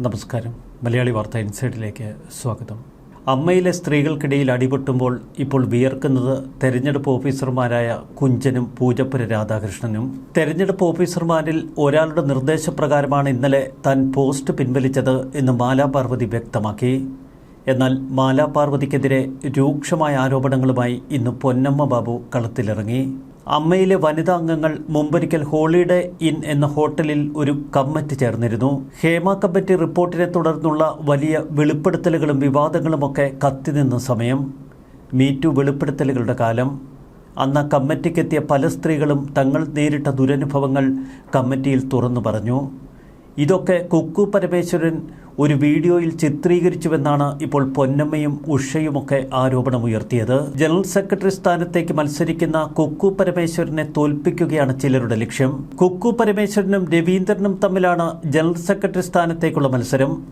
നമസ്കാരം. മലയാളി വാർത്ത ഇൻസൈഡിലേക്ക് സ്വാഗതം. അമ്മയിലെ സ്ത്രീകൾക്കിടയിൽ അടിപൊട്ടുമ്പോൾ ഇപ്പോൾ വിയർക്കുന്നത് തെരഞ്ഞെടുപ്പ് ഓഫീസർമാരായ കുഞ്ചനും പൂജപ്പുര രാധാകൃഷ്ണനും. തെരഞ്ഞെടുപ്പ് ഓഫീസർമാരിൽ ഒരാളുടെ നിർദ്ദേശപ്രകാരമാണ് ഇന്നലെ താൻ പോസ്റ്റ് പിൻവലിച്ചത് എന്ന് മാലാ പാർവതി വ്യക്തമാക്കി. എന്നാൽ മാലാ പാർവതിക്കെതിരെ രൂക്ഷമായ ആരോപണങ്ങളുമായി ഇന്ന് പൊന്നമ്മ ബാബു കളത്തിലിറങ്ങി. അമ്മയിലെ വനിതാ അംഗങ്ങൾ മുമ്പൊരിക്കൽ ഹോളിഡേ ഇൻ എന്ന ഹോട്ടലിൽ ഒരു കമ്മിറ്റി ചേർന്നിരുന്നു. ഹേമ കമ്മിറ്റി റിപ്പോർട്ടിനെ തുടർന്നുള്ള വലിയ വെളിപ്പെടുത്തലുകളും വിവാദങ്ങളുമൊക്കെ കത്തിനിന്ന സമയം. മീറ്റു വെളിപ്പെടുത്തലുകളുടെ കാലം. അന്ന് കമ്മിറ്റിക്കെത്തിയ പല സ്ത്രീകളും തങ്ങൾ നേരിട്ട ദുരനുഭവങ്ങൾ കമ്മിറ്റിയിൽ തുറന്നു പറഞ്ഞു. ഇതൊക്കെ കുക്കു പരമേശ്വരൻ ഒരു വീഡിയോയിൽ ചിത്രീകരിച്ചുവെന്നാണ് ഇപ്പോൾ പൊന്നമ്മയും ഉഷയുമൊക്കെ ആരോപണമുയർത്തിയത്. ജനറൽ സെക്രട്ടറി സ്ഥാനത്തേക്ക് മത്സരിക്കുന്ന കുക്കു പരമേശ്വരനെ തോൽപ്പിക്കുകയാണ് ചിലരുടെ ലക്ഷ്യം. കുക്കു പരമേശ്വരനും രവീന്ദ്രനും തമ്മിലാണ് ജനറൽ സെക്രട്ടറി സ്ഥാനത്തേക്കുള്ള മത്സരം.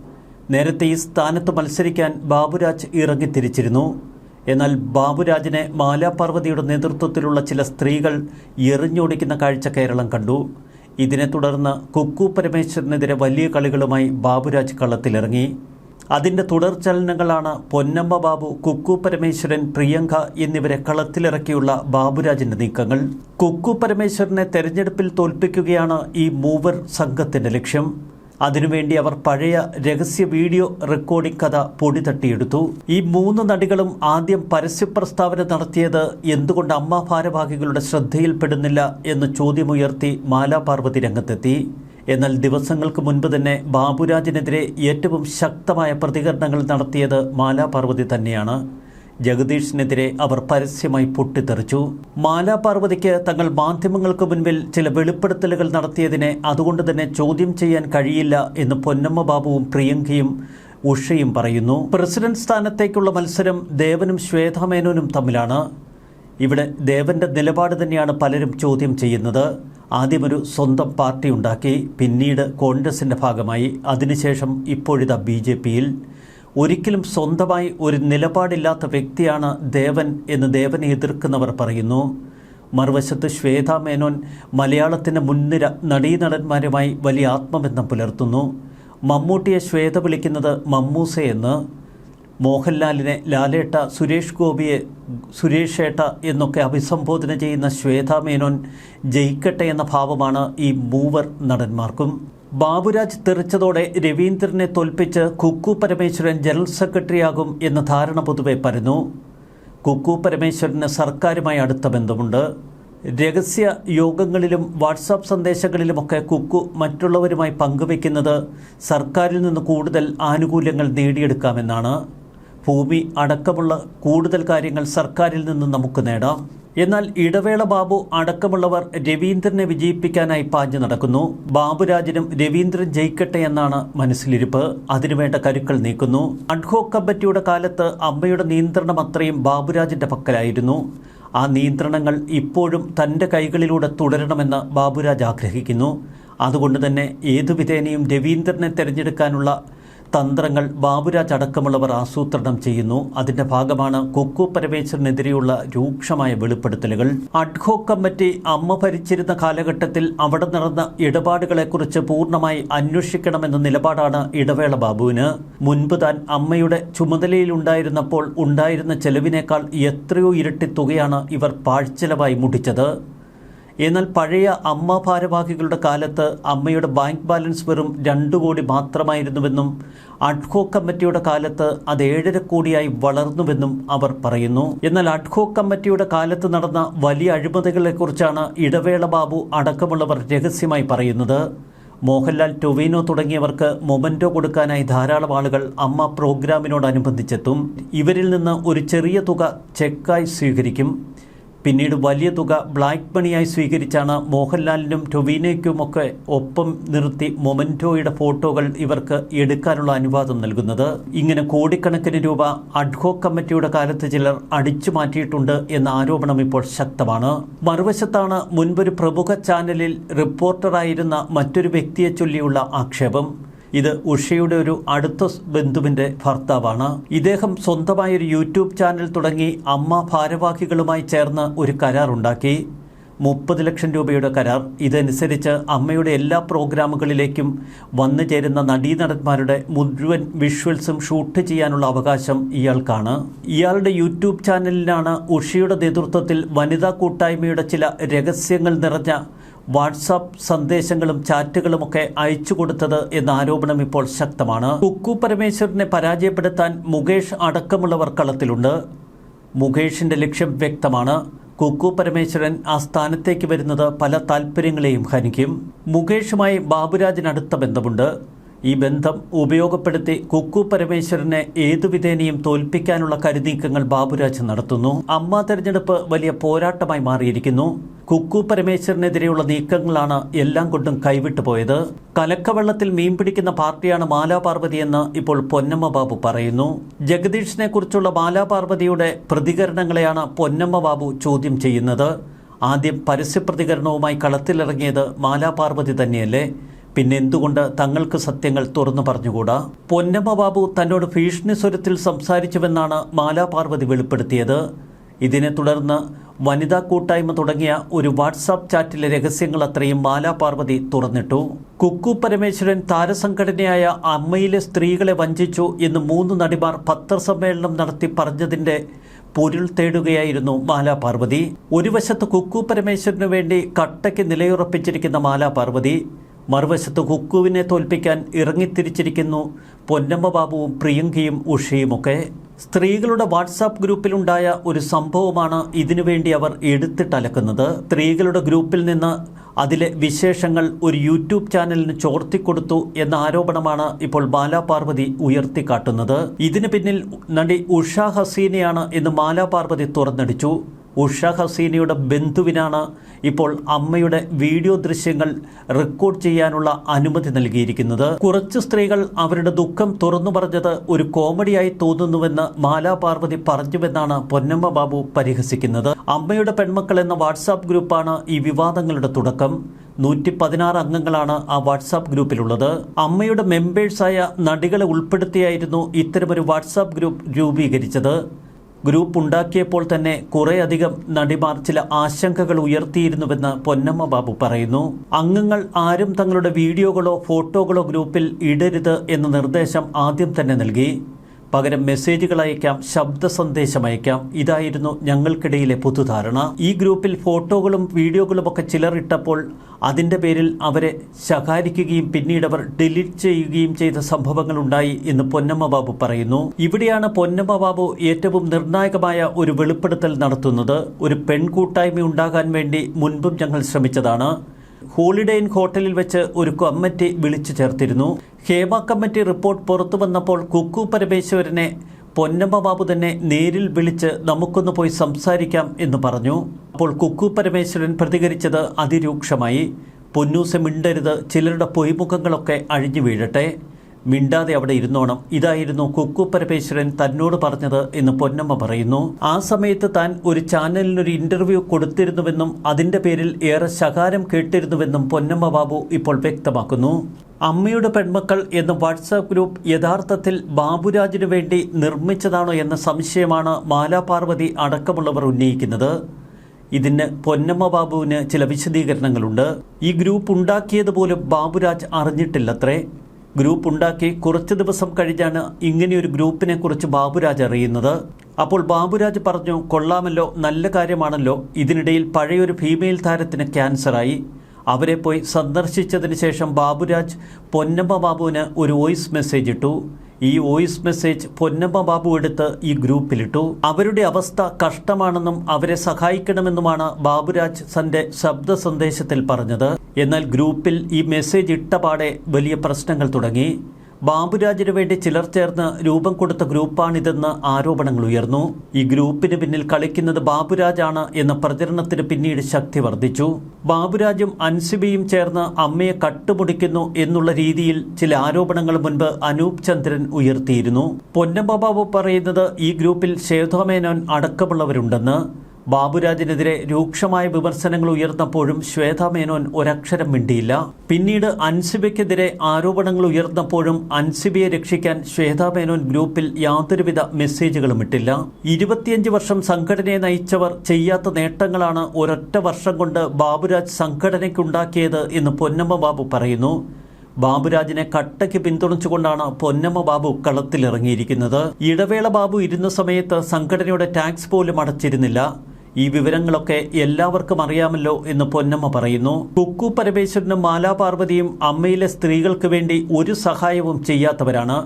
നേരത്തെ ഈ സ്ഥാനത്ത് മത്സരിക്കാൻ ബാബുരാജ് ഇറങ്ങിത്തിരിച്ചിരുന്നു. എന്നാൽ ബാബുരാജിനെ മാലാപാർവതിയുടെ നേതൃത്വത്തിലുള്ള ചില സ്ത്രീകൾ എറിഞ്ഞോടിക്കുന്ന കാഴ്ച കേരളം കണ്ടു. ഇതിനെ തുടർന്ന് കുക്കു പരമേശ്വരനെതിരെ വലിയ കളികളുമായി ബാബുരാജ് കള്ളത്തിലിറങ്ങി അതിന്റെ തുടർചലനങ്ങളാണ് പൊന്നമ്മ ബാബു കുക്കു പരമേശ്വരൻ പ്രിയങ്ക എന്നിവരെ കളത്തിലിറക്കിയുള്ള ബാബുരാജിന്റെ നീക്കങ്ങൾ. കുക്കു പരമേശ്വരനെ തെരഞ്ഞെടുപ്പിൽ തോൽപ്പിക്കുകയാണ് ഈ മൂവർ സംഘത്തിന്റെ ലക്ഷ്യം. അതിനുവേണ്ടി അവർ പഴയ രഹസ്യ വീഡിയോ റെക്കോർഡിംഗ് കഥ പൊടി തട്ടിയെടുത്തു. ഈ മൂന്ന് നടികളും ആദ്യം പരസ്യ പ്രസ്താവന നടത്തിയത് എന്തുകൊണ്ട് അമ്മ ഭാരവാഹികളുടെ ശ്രദ്ധയിൽപ്പെടുന്നില്ല എന്ന് ചോദ്യമുയർത്തി മാലാ പാർവതി രംഗത്തെത്തി. എന്നാൽ ദിവസങ്ങൾക്ക് മുൻപ് തന്നെ ബാബുരാജിനെതിരെ ഏറ്റവും ശക്തമായ പ്രതികരണങ്ങൾ നടത്തിയത് മാലാ പാർവതി തന്നെയാണ്. ജഗദീഷിനെതിരെ അവർ പരസ്യമായി പൊട്ടിത്തെറിച്ചു. മാലാ പാർവതിക്ക് തങ്ങൾ മാധ്യമങ്ങൾക്ക് മുൻപിൽ ചില വെളിപ്പെടുത്തലുകൾ നടത്തിയതിനെ അതുകൊണ്ട് തന്നെ ചോദ്യം ചെയ്യാൻ കഴിയില്ല എന്ന് പൊന്നമ്മ ബാബുവും പ്രിയങ്കയും ഉഷയും പറയുന്നു. പ്രസിഡന്റ് സ്ഥാനത്തേക്കുള്ള മത്സരം ദേവനും ശ്വേതാമേനോനും തമ്മിലാണ്. ഇവിടെ ദേവന്റെ നിലപാട് തന്നെയാണ് പലരും ചോദ്യം ചെയ്യുന്നത്. ആദ്യമൊരു സ്വന്തം പാർട്ടി ഉണ്ടാക്കി പിന്നീട് കോൺഗ്രസിന്റെ ഭാഗമായി. അതിനുശേഷം ഇപ്പോഴിതാ ബി ജെ പിയിൽ. ഒരിക്കലും സ്വന്തമായി ഒരു നിലപാടില്ലാത്ത വ്യക്തിയാണ് ദേവൻ എന്ന് ദേവനെ എതിർക്കുന്നവർ പറയുന്നു. മറുവശത്ത് ശ്വേതാ മേനോൻ മലയാളത്തിന്റെ മുൻനിര നടീനടന്മാരുമായി വലിയ ആത്മബന്ധം പുലർത്തുന്നു. മമ്മൂട്ടിയെ ശ്വേത വിളിക്കുന്നത് മമ്മൂസ എന്ന്. മോഹൻലാലിനെ ലാലേട്ട സുരേഷ് ഗോപിയെ സുരേഷേട്ട എന്നൊക്കെ അഭിസംബോധന ചെയ്യുന്ന ശ്വേതാ മേനോൻ ജയിക്കട്ടെ എന്ന ഭാവമാണ് ഈ മൂവർ നടന്മാർക്കും. ബാബുരാജ് തെറിച്ചതോടെ രവീന്ദ്രനെ തോൽപ്പിച്ച് കുക്കു പരമേശ്വരൻ ജനറൽ സെക്രട്ടറിയാകും എന്ന ധാരണ പൊതുവെ പരന്നു. കുക്കു പരമേശ്വരന് സർക്കാരുമായി അടുത്ത ബന്ധമുണ്ട്. രഹസ്യ യോഗങ്ങളിലും വാട്സാപ്പ് സന്ദേശങ്ങളിലുമൊക്കെ കുക്കു മറ്റുള്ളവരുമായി പങ്കുവെക്കുന്നത് സർക്കാരിൽ നിന്ന് കൂടുതൽ ആനുകൂല്യങ്ങൾ നേടിയെടുക്കാമെന്നാണ്. ഭൂമി അടക്കമുള്ള കൂടുതൽ കാര്യങ്ങൾ സർക്കാരിൽ നിന്ന് നമുക്ക് നേടാം. എന്നാൽ ഇടവേള ബാബു അടക്കമുള്ളവർ രവീന്ദ്രനെ വിജയിപ്പിക്കാനായി പാഞ്ഞു നടക്കുന്നു. ബാബുരാജനും രവീന്ദ്രൻ ജയിക്കട്ടെ എന്നാണ് മനസ്സിലിരിപ്പ്. അതിനുവേണ്ട കരുക്കൾ നീക്കുന്നു. അഡ്ഹോക് കമ്മിറ്റിയുടെ കാലത്ത് അമ്മയുടെ നിയന്ത്രണം അത്രയും ബാബുരാജിന്റെ പക്കലായിരുന്നു. ആ നിയന്ത്രണങ്ങൾ ഇപ്പോഴും തന്റെ കൈകളിലൂടെ തുടരണമെന്ന് ബാബുരാജ് ആഗ്രഹിക്കുന്നു. അതുകൊണ്ട് തന്നെ ഏതു വിധേനയും രവീന്ദ്രനെ തിരഞ്ഞെടുക്കാനുള്ള തന്ത്രങ്ങൾ ബാബുരാജ് അടക്കമുള്ളവർ ആസൂത്രണം ചെയ്യുന്നു. അതിന്റെ ഭാഗമാണ് കുക്കു പരമേശ്വരനെതിരെയുള്ള രൂക്ഷമായ വെളിപ്പെടുത്തലുകൾ. അഡ്ഹോക് കമ്മിറ്റി അമ്മ ഭരിച്ചിരുന്ന കാലഘട്ടത്തിൽ അവിടെ നടന്ന ഇടപാടുകളെക്കുറിച്ച് പൂർണമായി അന്വേഷിക്കണമെന്ന നിലപാടാണ് ഇടവേള ബാബുവിന്. മുൻപ് താൻ അമ്മയുടെ ചുമതലയിലുണ്ടായിരുന്നപ്പോൾ ഉണ്ടായിരുന്ന ചെലവിനേക്കാൾ എത്രയോ ഇരട്ടി തുകയാണ് ഇവർ പാഴ്ചെലവായി മുടിച്ചത്. എന്നാൽ പഴയ അമ്മ ഭാരവാഹികളുടെ കാലത്ത് അമ്മയുടെ ബാങ്ക് ബാലൻസ് വെറും രണ്ട് കോടി മാത്രമായിരുന്നുവെന്നും അഡ്ഹോ കമ്മിറ്റിയുടെ കാലത്ത് അത് ഏഴര കോടിയായി വളർന്നുവെന്നും അവർ പറയുന്നു. എന്നാൽ അഡ്ഹോ കമ്മിറ്റിയുടെ കാലത്ത് നടന്ന വലിയ അഴിമതികളെക്കുറിച്ചാണ് ഇടവേള ബാബു അടക്കമുള്ളവർ രഹസ്യമായി പറയുന്നത്. മോഹൻലാൽ ടൊവിനോ തുടങ്ങിയവർക്ക് മൊമന്റോ കൊടുക്കാനായി ധാരാളം ആളുകൾ അമ്മ പ്രോഗ്രാമിനോടനുബന്ധിച്ചെത്തും. ഇവരിൽ നിന്ന് ഒരു ചെറിയ തുക ചെക്കായി സ്വീകരിക്കും. പിന്നീട് വലിയ തുക ബ്ലാക്ക് മണിയായി സ്വീകരിച്ചാണ് മോഹൻലാലിനും ടൊവീനയ്ക്കുമൊക്കെ ഒപ്പം നിർത്തി മൊമന്റോയുടെ ഫോട്ടോകൾ ഇവർക്ക് എടുക്കാനുള്ള അനുവാദം നൽകുന്നത്. ഇങ്ങനെ കോടിക്കണക്കിന് രൂപ അഡ്ഹോ കമ്മിറ്റിയുടെ കാലത്ത് ചിലർ അടിച്ചു മാറ്റിയിട്ടുണ്ട് എന്ന ആരോപണം ഇപ്പോൾ ശക്തമാണ്. മറുവശത്താണ് മുൻപൊരു പ്രമുഖ ചാനലിൽ റിപ്പോർട്ടറായിരുന്ന മറ്റൊരു വ്യക്തിയെ ചൊല്ലിയുള്ള ആക്ഷേപം. ഇത് ഉഷയുടെ ഒരു അടുത്ത ബന്ധുവിന്റെ ഭർത്താവാണ്. ഇദ്ദേഹം സ്വന്തമായ ഒരു യൂട്യൂബ് ചാനൽ തുടങ്ങി അമ്മ ഭാരവാഹികളുമായി ചേർന്ന് ഒരു കരാറുണ്ടാക്കി മുപ്പത് ലക്ഷം രൂപയുടെ കരാർ. ഇതനുസരിച്ച് അമ്മയുടെ എല്ലാ പ്രോഗ്രാമുകളിലേക്കും വന്നു ചേരുന്ന നടീനടന്മാരുടെ മുഴുവൻ വിഷ്വൽസും ഷൂട്ട് ചെയ്യാനുള്ള അവകാശം ഇയാൾക്കാണ്. ഇയാളുടെ യൂട്യൂബ് ചാനലിലാണ് ഉഷയുടെ നേതൃത്വത്തിൽ വനിതാ കൂട്ടായ്മയുടെ ചില രഹസ്യങ്ങൾ നിറഞ്ഞ വാട്സാപ്പ് സന്ദേശങ്ങളും ചാറ്റുകളുമൊക്കെ അയച്ചു കൊടുത്തത് എന്ന ആരോപണം ഇപ്പോൾ ശക്തമാണ്. കുക്കു പരമേശ്വരനെ പരാജയപ്പെടുത്താൻ മുകേഷ് അടക്കമുള്ളവർ കളത്തിലുണ്ട്. മുകേഷിന്റെ ലക്ഷ്യം വ്യക്തമാണ്. കുക്കു പരമേശ്വരൻ ആ സ്ഥാനത്തേക്ക് വരുന്നത് പല താല്പര്യങ്ങളെയും ഹനിക്കും. മുകേഷുമായി ബാബുരാജിന് അടുത്ത ബന്ധമുണ്ട്. ഈ ബന്ധം ഉപയോഗപ്പെടുത്തി കുക്കു പരമേശ്വരനെ ഏതു വിധേനയും തോൽപ്പിക്കാനുള്ള കരുനീക്കങ്ങൾ ബാബുരാജ് നടത്തുന്നു. അമ്മ തെരഞ്ഞെടുപ്പ് വലിയ പോരാട്ടമായി മാറിയിരിക്കുന്നു. കുക്കു പരമേശ്വരനെതിരെയുള്ള നീക്കങ്ങളാണ് എല്ലാം കൊണ്ടും കൈവിട്ടു പോയത്. കലക്കവെള്ളത്തിൽ മീൻ പിടിക്കുന്ന പാർട്ടിയാണ് മാലാപാർവതിയെന്ന് ഇപ്പോൾ പൊന്നമ്മ ബാബു പറയുന്നു. ജഗദീഷിനെ കുറിച്ചുള്ള മാലാപാർവതിയുടെ പ്രതികരണങ്ങളെയാണ് പൊന്നമ്മ ബാബു ചോദ്യം ചെയ്യുന്നത്. ആദ്യം പരസ്യ പ്രതികരണവുമായി കളത്തിലിറങ്ങിയത് മാലാപാർവതി തന്നെയല്ലേ? പിന്നെ എന്തുകൊണ്ട് തങ്ങൾക്ക് സത്യങ്ങൾ തുറന്നു പറഞ്ഞുകൂടാ? പൊന്നമ്മ ബാബു തന്നോട് ഭീഷണി സ്വരത്തിൽ സംസാരിച്ചുവെന്നാണ് മാലാപാർവതി വെളിപ്പെടുത്തിയത്. ഇതിനെ തുടർന്ന് വനിതാ കൂട്ടായ്മ തുടങ്ങിയ ഒരു വാട്സാപ്പ് ചാറ്റിലെ രഹസ്യങ്ങൾ അത്രയും മാലാപാർവതി തുറന്നിട്ടു. കുക്കു പരമേശ്വരൻ താരസംഘടനയായ അമ്മയിലെ സ്ത്രീകളെ വഞ്ചിച്ചു എന്ന് മൂന്ന് നടിമാർ പത്രസമ്മേളനം നടത്തി പറഞ്ഞതിന്റെ പൊരുൾ തേടുകയായിരുന്നു മാലാപാർവതി ഒരു വശത്ത് കുക്കു പരമേശ്വരനു വേണ്ടി കട്ടയ്ക്ക് നിലയുറപ്പിച്ചിരിക്കുന്ന മാലാപാർവതി മറുവശത്ത് കുക്കുവിനെ തോൽപ്പിക്കാൻ ഇറങ്ങിത്തിരിച്ചിരിക്കുന്നു പൊന്നമ്മ ബാബുവും പ്രിയങ്കയും ഉഷയുമൊക്കെ. സ്ത്രീകളുടെ വാട്സാപ്പ് ഗ്രൂപ്പിലുണ്ടായ ഒരു സംഭവമാണ് ഇതിനുവേണ്ടി അവർ എടുത്തിട്ടലക്കുന്നത്. സ്ത്രീകളുടെ ഗ്രൂപ്പിൽ നിന്ന് അതിലെ വിശേഷങ്ങൾ ഒരു യൂട്യൂബ് ചാനലിന് ചോർത്തിക്കൊടുത്തു എന്ന ആരോപണമാണ് ഇപ്പോൾ ബാലാപാർവതി ഉയർത്തിക്കാട്ടുന്നത്. ഇതിന് പിന്നിൽ നടി ഉഷ ഹസീനയാണ് എന്ന് മാലാപാർവതി തുറന്നടിച്ചു. ഉഷ ഹസീനയുടെ ബന്ധുവിനാണ് ഇപ്പോൾ അമ്മയുടെ വീഡിയോ ദൃശ്യങ്ങൾ റെക്കോർഡ് ചെയ്യാനുള്ള അനുമതി നൽകിയിരിക്കുന്നത്. കുറച്ച് സ്ത്രീകൾ അവരുടെ ദുഃഖം തുറന്നു പറഞ്ഞത് ഒരു കോമഡിയായി തോന്നുന്നുവെന്ന് മാലാ പാർവതി പറഞ്ഞുവെന്നാണ് പൊന്നമ്മ ബാബു പരിഹസിക്കുന്നത്. അമ്മയുടെ പെൺമക്കൾ എന്ന വാട്സാപ്പ് ഗ്രൂപ്പാണ് ഈ വിവാദങ്ങളുടെ തുടക്കം. നൂറ്റി പതിനാറ് അംഗങ്ങളാണ് ആ വാട്സാപ്പ് ഗ്രൂപ്പിലുള്ളത്. അമ്മയുടെ മെമ്പേഴ്സായ നടികളെ ഉൾപ്പെടുത്തിയായിരുന്നു ഇത്തരമൊരു വാട്സാപ്പ് ഗ്രൂപ്പ് രൂപീകരിച്ചത്. ഗ്രൂപ്പ് ഉണ്ടാക്കിയപ്പോൾ തന്നെ കുറേയധികം നടിമാർ ചില ആശങ്കകൾ ഉയർത്തിയിരുന്നുവെന്ന് പൊന്നമ്മ ബാബു പറയുന്നു. അംഗങ്ങൾ ആരും തങ്ങളുടെ വീഡിയോകളോ ഫോട്ടോകളോ ഗ്രൂപ്പിൽ ഇടരുത് എന്ന നിർദ്ദേശം ആദ്യം തന്നെ നൽകി. പകരം മെസ്സേജുകൾ അയക്കാം ശബ്ദ സന്ദേശം അയക്കാം. ഇതായിരുന്നു ഞങ്ങൾക്കിടയിലെ പൊതുധാരണ. ഈ ഗ്രൂപ്പിൽ ഫോട്ടോകളും വീഡിയോകളും ഒക്കെ ചിലർ ഇട്ടപ്പോൾ അതിന്റെ പേരിൽ അവരെ ശകാരിക്കുകയും പിന്നീട് അവർ ഡിലീറ്റ് ചെയ്യുകയും ചെയ്ത സംഭവങ്ങൾ ഉണ്ടായി എന്ന് പൊന്നമ്മ ബാബു പറയുന്നു. ഇവിടെയാണ് പൊന്നമ്മ ബാബു ഏറ്റവും നിർണായകമായ ഒരു വെളിപ്പെടുത്തൽ നടത്തുന്നത്. ഒരു പെൺകൂട്ടായ്മ ഉണ്ടാകാൻ വേണ്ടി മുൻപും ഞങ്ങൾ ശ്രമിച്ചതാണ്. ഹോളിഡേ ഇൻ ഹോട്ടലിൽ വെച്ച് ഒരു കമ്മിറ്റി വിളിച്ചു ചേർത്തിരുന്നു. ഹേമ കമ്മിറ്റി റിപ്പോർട്ട് പുറത്തു വന്നപ്പോൾ കുക്കു പരമേശ്വരനെ പൊന്നമ്മ ബാബു തന്നെ നേരിൽ വിളിച്ച് നമുക്കൊന്ന് പോയി സംസാരിക്കാം എന്ന് പറഞ്ഞു. അപ്പോൾ കുക്കു പരമേശ്വരൻ പ്രതികരിച്ചത് അതിരൂക്ഷമായി. പൊന്നൂസ മിണ്ടരുത് ചിലരുടെ പൊയ്മുഖങ്ങളൊക്കെ അഴിഞ്ഞു വീഴട്ടെ. മിണ്ടാതെ അവിടെ ഇരുന്നോണം. ഇതായിരുന്നു കുക്കു പരമേശ്വരൻ തന്നോട് പറഞ്ഞത് എന്ന് പൊന്നമ്മ പറയുന്നു. ആ സമയത്ത് താൻ ഒരു ചാനലിനൊരു ഇന്റർവ്യൂ കൊടുത്തിരുന്നുവെന്നും അതിന്റെ പേരിൽ ഏറെ ശകാരം കേട്ടിരുന്നുവെന്നും പൊന്നമ്മ ബാബു ഇപ്പോൾ വ്യക്തമാക്കുന്നു. അമ്മയുടെ പെൺമക്കൾ എന്ന വാട്സാപ്പ് ഗ്രൂപ്പ് യഥാർത്ഥത്തിൽ ബാബുരാജിനു വേണ്ടി നിർമ്മിച്ചതാണോ എന്ന സംശയമാണ് മാലാപാർവതി അടക്കമുള്ളവർ ഉന്നയിക്കുന്നത്. ഇതിന് പൊന്നമ്മ ബാബുവിന് ചില വിശദീകരണങ്ങളുണ്ട്. ഈ ഗ്രൂപ്പ് ഉണ്ടാക്കിയത് പോലും ബാബുരാജ് അറിഞ്ഞിട്ടില്ലത്രേ. ഗ്രൂപ്പ് ഉണ്ടാക്കി കുറച്ച് ദിവസം കഴിഞ്ഞാണ് ഇങ്ങനെയൊരു ഗ്രൂപ്പിനെ കുറിച്ച് ബാബുരാജ് അറിയുന്നത്. അപ്പോൾ ബാബുരാജ് പറഞ്ഞു കൊള്ളാമല്ലോ നല്ല കാര്യമാണല്ലോ. ഇതിനിടയിൽ പഴയൊരു ഫീമെയിൽ താരത്തിന് ക്യാൻസറായി. അവരെ പോയി സന്ദർശിച്ചതിന് ശേഷം ബാബുരാജ് പൊന്നമ്മ ബാബുവിന് ഒരു വോയിസ് മെസ്സേജ് ഇട്ടു. ഈ വോയിസ് മെസ്സേജ് പൊന്നമ്മ ബാബു എടുത്ത് ഈ ഗ്രൂപ്പിലിട്ടു. അവരുടെ അവസ്ഥ കഷ്ടമാണെന്നും അവരെ സഹായിക്കണമെന്നുമാണ് ബാബുരാജ് തന്റെ ശബ്ദ സന്ദേശത്തിൽ പറഞ്ഞത്. എന്നാൽ ഗ്രൂപ്പിൽ ഈ മെസ്സേജ് ഇട്ടപാടെ വലിയ പ്രശ്നങ്ങൾ തുടങ്ങി. ബാബുരാജിനു വേണ്ടി ചിലർ ചേർന്ന് രൂപം കൊടുത്ത ഗ്രൂപ്പാണിതെന്ന് ആരോപണങ്ങൾ ഉയർന്നു. ഈ ഗ്രൂപ്പിന് പിന്നിൽ കളിക്കുന്നത് ബാബുരാജാണ് എന്ന പ്രചരണത്തിന് പിന്നീട് ശക്തി വർദ്ധിച്ചു. ബാബുരാജും അൻസിബിയും ചേർന്ന് അമ്മയെ കട്ടുമുടിക്കുന്നു എന്നുള്ള രീതിയിൽ ചില ആരോപണങ്ങൾ മുൻപ് അനൂപ് ചന്ദ്രൻ ഉയർത്തിയിരുന്നു. പൊന്നമ്മ ബാബു പറയുന്നത് ഈ ഗ്രൂപ്പിൽ ശേതോമേനോൻ അടക്കമുള്ളവരുണ്ടെന്ന്. ബാബുരാജിനെതിരെ രൂക്ഷമായ വിമർശനങ്ങൾ ഉയർന്നപ്പോഴും ശ്വേത മേനോൻ ഒരക്ഷരം മിണ്ടിയില്ല. പിന്നീട് അൻസിബയ്ക്കെതിരെ ആരോപണങ്ങൾ ഉയർന്നപ്പോഴും അൻസിബയെ രക്ഷിക്കാൻ ശ്വേത മേനോൻ ഗ്രൂപ്പിൽ യാതൊരുവിധ മെസ്സേജുകളും ഇട്ടില്ല. ഇരുപത്തിയഞ്ച് വർഷം സംഘടനയെ നയിച്ചവർ ചെയ്യാത്ത നേട്ടങ്ങളാണ് ഒരൊറ്റ വർഷം കൊണ്ട് ബാബുരാജ് സംഘടനയ്ക്കുണ്ടാക്കിയത് എന്ന് പൊന്നമ്മ ബാബു പറയുന്നു. ബാബുരാജിനെ കട്ടയ്ക്ക് പിന്തുണച്ചുകൊണ്ടാണ് പൊന്നമ്മ ബാബു കളത്തിലിറങ്ങിയിരിക്കുന്നത്. ഇടവേള ബാബു ഇരുന്ന സമയത്ത് സംഘടനയുടെ ടാക്സ് പോലും അടച്ചിരുന്നില്ല. ഈ വിവരങ്ങളൊക്കെ എല്ലാവർക്കും അറിയാമല്ലോ എന്ന് പൊന്നമ്മ പറയുന്നു. കുക്കു പരമേശ്വരനും മാലാപാർവതിയും അമ്മയിലെ സ്ത്രീകൾക്ക് വേണ്ടി ഒരു സഹായവും ചെയ്യാത്തവരാണ്.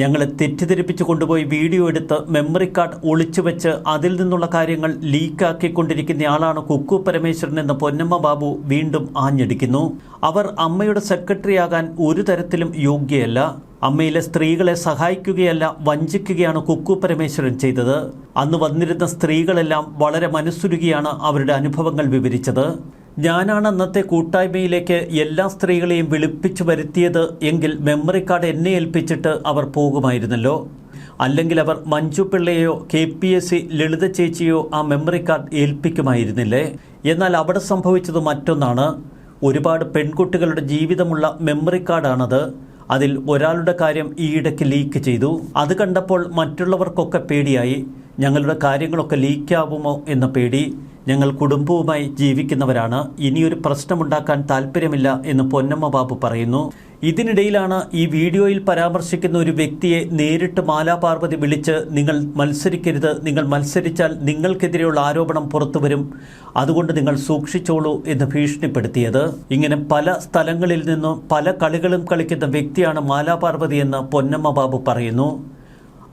ഞങ്ങളെ തെറ്റിദ്ധരിപ്പിച്ചു കൊണ്ടുപോയി വീഡിയോ എടുത്ത് മെമ്മറി കാർഡ് ഒളിച്ചു വെച്ച് അതിൽ നിന്നുള്ള കാര്യങ്ങൾ ലീക്കാക്കിക്കൊണ്ടിരിക്കുന്നയാളാണ് കുക്കു പരമേശ്വരൻ എന്ന പൊന്നമ്മ ബാബു വീണ്ടും ആഞ്ഞടിക്കുന്നു. അവർ അമ്മയുടെ സെക്രട്ടറിയാകാൻ ഒരു തരത്തിലും യോഗ്യയല്ല. അമ്മയിലെ സ്ത്രീകളെ സഹായിക്കുകയല്ല വഞ്ചിക്കുകയാണ് കുക്കു പരമേശ്വരൻ ചെയ്തത്. അന്ന് വന്നിരുന്ന സ്ത്രീകളെല്ലാം വളരെ മനസ്സുരുകിയാണ് അവരുടെ അനുഭവങ്ങൾ വിവരിച്ചത്. ഞാനാണ് അന്നത്തെ കൂട്ടായ്മയിലേക്ക് എല്ലാ സ്ത്രീകളെയും വിളിപ്പിച്ചു വരുത്തിയത് എങ്കിൽ മെമ്മറി കാർഡ് എന്നെ ഏൽപ്പിച്ചിട്ട് അവർ പോകുമായിരുന്നല്ലോ. അല്ലെങ്കിൽ അവർ Manju പിള്ളയെയോ K P S C Lalitha ചേച്ചിയോ ആ മെമ്മറി കാർഡ് ഏൽപ്പിക്കുമായിരുന്നില്ലേ? എന്നാൽ അവിടെ സംഭവിച്ചത് മറ്റൊന്നാണ്. ഒരുപാട് പെൺകുട്ടികളുടെ ജീവിതമുള്ള മെമ്മറി കാർഡാണത്. അതിൽ ഒരാളുടെ കാര്യം ഈയിടയ്ക്ക് ലീക്ക് ചെയ്തു. അത് കണ്ടപ്പോൾ മറ്റുള്ളവർക്കൊക്കെ പേടിയായി. ഞങ്ങളുടെ കാര്യങ്ങളൊക്കെ ലീക്കാവുമോ എന്ന പേടി. ഞങ്ങൾ കുടുംബവുമായി ജീവിക്കുന്നവരാണ്. ഇനിയൊരു പ്രശ്നമുണ്ടാക്കാൻ താല്പര്യമില്ല എന്ന് പൊന്നമ്മ ബാബു പറയുന്നു. ഇതിനിടയിലാണ് ഈ വീഡിയോയിൽ പരാമർശിക്കുന്ന ഒരു വ്യക്തിയെ നേരിട്ട് മാലാപാർവതി വിളിച്ച് നിങ്ങൾ മത്സരിക്കരുത് നിങ്ങൾ മത്സരിച്ചാൽ നിങ്ങൾക്കെതിരെയുള്ള ആരോപണം പുറത്തുവരും അതുകൊണ്ട് നിങ്ങൾ സൂക്ഷിച്ചോളൂ എന്ന് ഭീഷണിപ്പെടുത്തിയത്. ഇങ്ങനെ പല സ്ഥലങ്ങളിൽ നിന്നും പല കളികളും കളിക്കുന്ന വ്യക്തിയാണ് മാലാപാർവതി എന്ന് പൊന്നമ്മ ബാബു പറയുന്നു.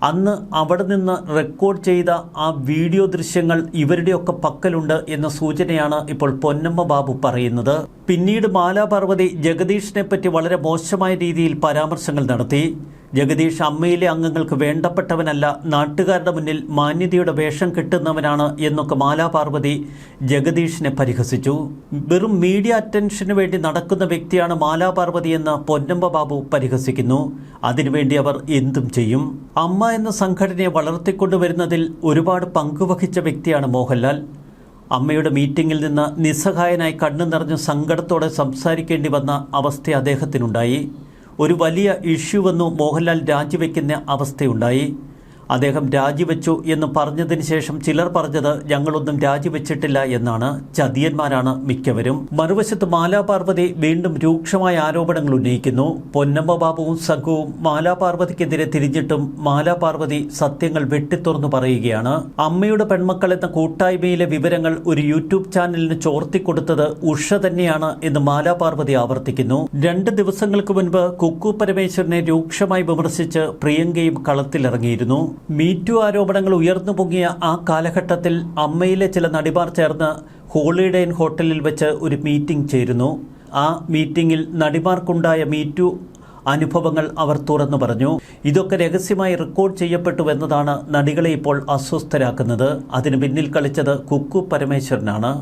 അന്ന് അവിടെ നിന്ന് റെക്കോർഡ് ചെയ്ത ആ വീഡിയോ ദൃശ്യങ്ങൾ ഇവരുടെയൊക്കെ പക്കലുണ്ട് എന്ന സൂചനയാണ് ഇപ്പോൾ പൊന്നമ്മ ബാബു പറയുന്നത്. പിന്നീട് മാലാപാർവതി ജഗദീഷിനെ പറ്റി വളരെ മോശമായ രീതിയിൽ പരാമർശങ്ങൾ നടത്തി. ജഗദീഷ് അമ്മയിലെ അംഗങ്ങൾക്ക് വേണ്ടപ്പെട്ടവനല്ല നാട്ടുകാരുടെ മുന്നിൽ മാന്യതയുടെ വേഷം കിട്ടുന്നവനാണ് എന്നൊക്കെ മാലാപാർവതി ജഗദീഷിനെ പരിഹസിച്ചു. വെറും മീഡിയ അറ്റൻഷന് വേണ്ടി നടക്കുന്ന വ്യക്തിയാണ് മാലാപാർവതി എന്ന് പൊന്നമ്പ ബാബു പരിഹസിക്കുന്നു. അതിനുവേണ്ടി അവർ എന്തും ചെയ്യും. അമ്മ എന്ന സംഘടനയെ വളർത്തിക്കൊണ്ടുവരുന്നതിൽ ഒരുപാട് പങ്കുവഹിച്ച വ്യക്തിയാണ് മോഹൻലാൽ. അമ്മയുടെ മീറ്റിംഗിൽ നിന്ന് നിസ്സഹായനായി കണ്ണു നിറഞ്ഞ് സങ്കടത്തോടെ സംസാരിക്കേണ്ടി വന്ന അവസ്ഥ അദ്ദേഹത്തിനുണ്ടായി. ഒരു വലിയ ഇഷ്യൂ വന്നു മോഹൻലാൽ രാജിവെക്കുന്ന അവസ്ഥയുണ്ടായി. അദ്ദേഹം രാജിവെച്ചു എന്ന് പറഞ്ഞതിന് ശേഷം ചിലർ പറഞ്ഞത് ഞങ്ങളൊന്നും രാജിവെച്ചിട്ടില്ല എന്നാണ്. ചതിയന്മാരാണ് മിക്കവരും. മറുവശത്ത് മാലാപാർവതി വീണ്ടും രൂക്ഷമായ ആരോപണങ്ങൾ ഉന്നയിക്കുന്നു. പൊന്നമ്മ ബാബുവും സംഘവും മാലാപാർവതിക്കെതിരെ തിരിഞ്ഞിട്ടും മാലാപാർവതി സത്യങ്ങൾ വെട്ടിത്തുറന്നു പറയുകയാണ്. അമ്മയുടെ പെൺമക്കൾ എന്ന കൂട്ടായ്മയിലെ വിവരങ്ങൾ ഒരു യൂട്യൂബ് ചാനലിന് ചോർത്തിക്കൊടുത്തത് ഉഷ തന്നെയാണ് എന്ന് മാലാപാർവതി ആവർത്തിക്കുന്നു. രണ്ട് ദിവസങ്ങൾക്ക് മുൻപ് കുക്കു പരമേശ്വരനെ രൂക്ഷമായി വിമർശിച്ച് പ്രിയങ്കയും കളത്തിലിറങ്ങിയിരുന്നു. മീറ്റു ആരോപണങ്ങൾ ഉയർന്നു പൊങ്ങിയ ആ കാലഘട്ടത്തിൽ അമ്മയിലെ ചില നടിമാർ ചേർന്ന് ഹോളിഡേ ഇൻ ഹോട്ടലിൽ വെച്ച് ഒരു മീറ്റിംഗ് ചേരുന്നു. ആ മീറ്റിംഗിൽ നടിമാർക്കുണ്ടായ മീറ്റു അനുഭവങ്ങൾ അവർ തുറന്നു പറഞ്ഞു. ഇതൊക്കെ രഹസ്യമായി റെക്കോർഡ് ചെയ്യപ്പെട്ടു എന്നതാണ് നടികളെ ഇപ്പോൾ അസ്വസ്ഥരാക്കുന്നത്. അതിന് പിന്നിൽ കളിച്ചത് കുക്കു പരമേശ്വരനാണ്.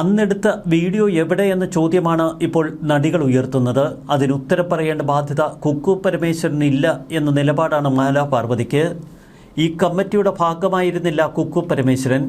അന്നെടുത്ത വീഡിയോ എവിടെയെന്ന ചോദ്യമാണ് ഇപ്പോൾ നടികൾ ഉയർത്തുന്നത്. അതിന് ഉത്തരം പറയേണ്ട ബാധ്യത കുക്കു പരമേശ്വരനില്ല എന്ന നിലപാടാണ് മാലാ പാർവതിക്ക്. ഈ കമ്മിറ്റിയുടെ ഭാഗമായിരുന്നില്ല കുക്കു പരമേശ്വരൻ.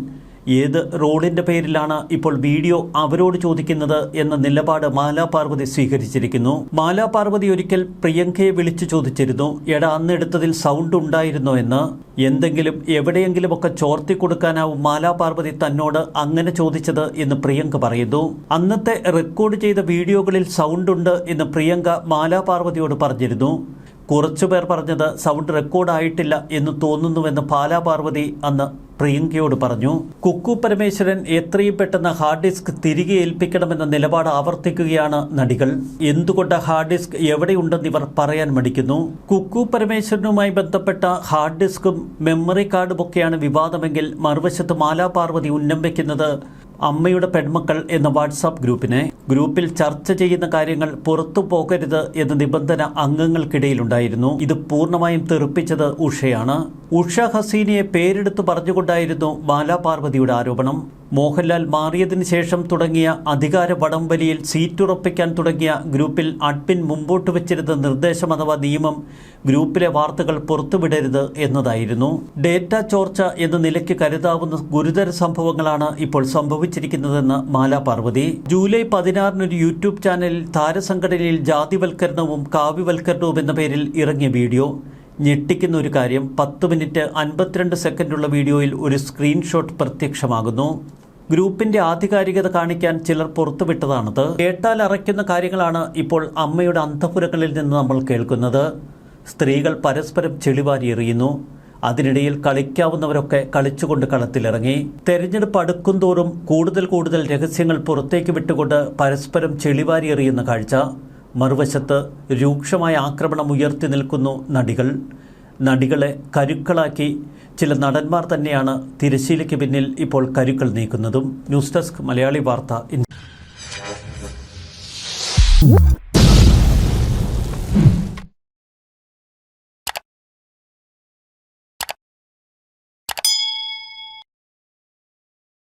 ഏത് റോളിന്റെ പേരിലാണ് ഇപ്പോൾ വീഡിയോ അവരോട് ചോദിക്കുന്നത് എന്ന നിലപാട് മാലാ പാർവതി സ്വീകരിച്ചിരിക്കുന്നു. മാലാ പാർവതി ഒരിക്കൽ പ്രിയങ്കയെ വിളിച്ചു ചോദിച്ചിരുന്നു എടാ അന്ന് എടുത്തതിൽ സൗണ്ട് ഉണ്ടായിരുന്നോ എന്ന്? എന്തെങ്കിലും എവിടെയെങ്കിലുമൊക്കെ ചോർത്തി കൊടുക്കാനാവും മാലാ പാർവതി തന്നോട് അങ്ങനെ ചോദിച്ചത് എന്ന് പ്രിയങ്ക പറയുന്നു. അന്നത്തെ റെക്കോർഡ് ചെയ്ത വീഡിയോകളിൽ സൗണ്ട് ഉണ്ട് എന്ന് പ്രിയങ്ക മാലാ പാർവതിയോട് പറഞ്ഞിരുന്നു. കുറച്ചുപേർ പറഞ്ഞത് സൗണ്ട് റെക്കോർഡായിട്ടില്ല എന്ന് തോന്നുന്നുവെന്ന് പാലാപാർവതി അന്ന് പ്രിയങ്കയോട് പറഞ്ഞു. കുക്കു പരമേശ്വരൻ എത്രയും പെട്ടെന്ന് ഹാർഡ് ഡിസ്ക് തിരികെ ഏൽപ്പിക്കണമെന്ന നിലപാട് ആവർത്തിക്കുകയാണ് നടികൾ. എന്തുകൊണ്ട് ഹാർഡ് ഡിസ്ക് എവിടെയുണ്ടെന്ന് ഇവർ പറയാൻ മടിക്കുന്നു. കുക്കു പരമേശ്വരനുമായി ബന്ധപ്പെട്ട ഹാർഡ് ഡിസ്കും മെമ്മറി കാർഡും ഒക്കെയാണ് വിവാദമെങ്കിൽ മറുവശത്ത് മാലാപാർവതി ഉന്നം വയ്ക്കുന്നത് അമ്മയുടെ പെൺമക്കൾ എന്ന വാട്സാപ്പ് ഗ്രൂപ്പിനെ ഗ്രൂപ്പിൽ ചർച്ച ചെയ്യുന്ന കാര്യങ്ങൾ പുറത്തു പോകരുത് എന്ന നിബന്ധന അംഗങ്ങൾക്കിടയിലുണ്ടായിരുന്നു. ഇത് പൂർണമായും തെറിപ്പിച്ചത് ഉഷയാണ്. ഉഷ ഹസീനയെ പേരെടുത്ത് പറഞ്ഞുകൊണ്ടായിരുന്നു ബാലാപാർവതിയുടെ ആരോപണം. മോഹൻലാൽ മാറിയതിന് ശേഷം തുടങ്ങിയ അധികാര വടംവലിയിൽ സീറ്റുറപ്പിക്കാൻ തുടങ്ങിയ ഗ്രൂപ്പിൽ അഡ്മിൻ മുമ്പോട്ട് വെച്ചിരുന്ന നിർദ്ദേശം അഥവാ നിയമം ഗ്രൂപ്പിലെ വാർത്തകൾ പുറത്തുവിടരുത് എന്നതായിരുന്നു. ഡേറ്റ ചോർച്ച എന്ന നിലയ്ക്ക് കരുതാവുന്ന ഗുരുതര സംഭവങ്ങളാണ് ഇപ്പോൾ സംഭവിച്ചിരിക്കുന്നതെന്ന് മാലാ പാർവതി. ജൂലൈ പതിനാറിന് ഒരു യൂട്യൂബ് ചാനലിൽ താരസംഘടനയിൽ ജാതിവൽക്കരണവും കാവ്യവൽക്കരണവും എന്ന പേരിൽ ഇറങ്ങിയ വീഡിയോ. ഞെട്ടിക്കുന്ന ഒരു കാര്യം പത്ത് മിനിറ്റ് അൻപത്തിരണ്ട് സെക്കൻഡുള്ള വീഡിയോയിൽ ഒരു സ്ക്രീൻഷോട്ട് പ്രത്യക്ഷമാകുന്നു. ഗ്രൂപ്പിന്റെ ആധികാരികത കാണിക്കാൻ ചിലർ പുറത്തുവിട്ടതാണത്. കേട്ടാൽ അറയ്ക്കുന്ന കാര്യങ്ങളാണ് ഇപ്പോൾ അമ്മയുടെ അന്തപുരങ്ങളിൽ നിന്ന് നമ്മൾ കേൾക്കുന്നത്. സ്ത്രീകൾ പരസ്പരം ചെളിവാരി എറിയുന്നു. അതിനിടയിൽ കളിക്കാവുന്നവരൊക്കെ കളിച്ചുകൊണ്ട് കളത്തിലിറങ്ങി. തെരഞ്ഞെടുപ്പ് അടുക്കുംതോറും കൂടുതൽ കൂടുതൽ രഹസ്യങ്ങൾ പുറത്തേക്ക് വിട്ടുകൊണ്ട് പരസ്പരം ചെളിവാരി എറിയുന്ന കാഴ്ച. മറുവശത്ത് രൂക്ഷമായ ആക്രമണം ഉയർത്തി നിൽക്കുന്നു നടികൾ. നടികളെ കരുക്കളാക്കി ചില നടന്മാർ തന്നെയാണ് തിരശ്ശീലയ്ക്ക് പിന്നിൽ ഇപ്പോൾ കരുക്കൾ നീക്കുന്നതും. News desk Malayali Vartha.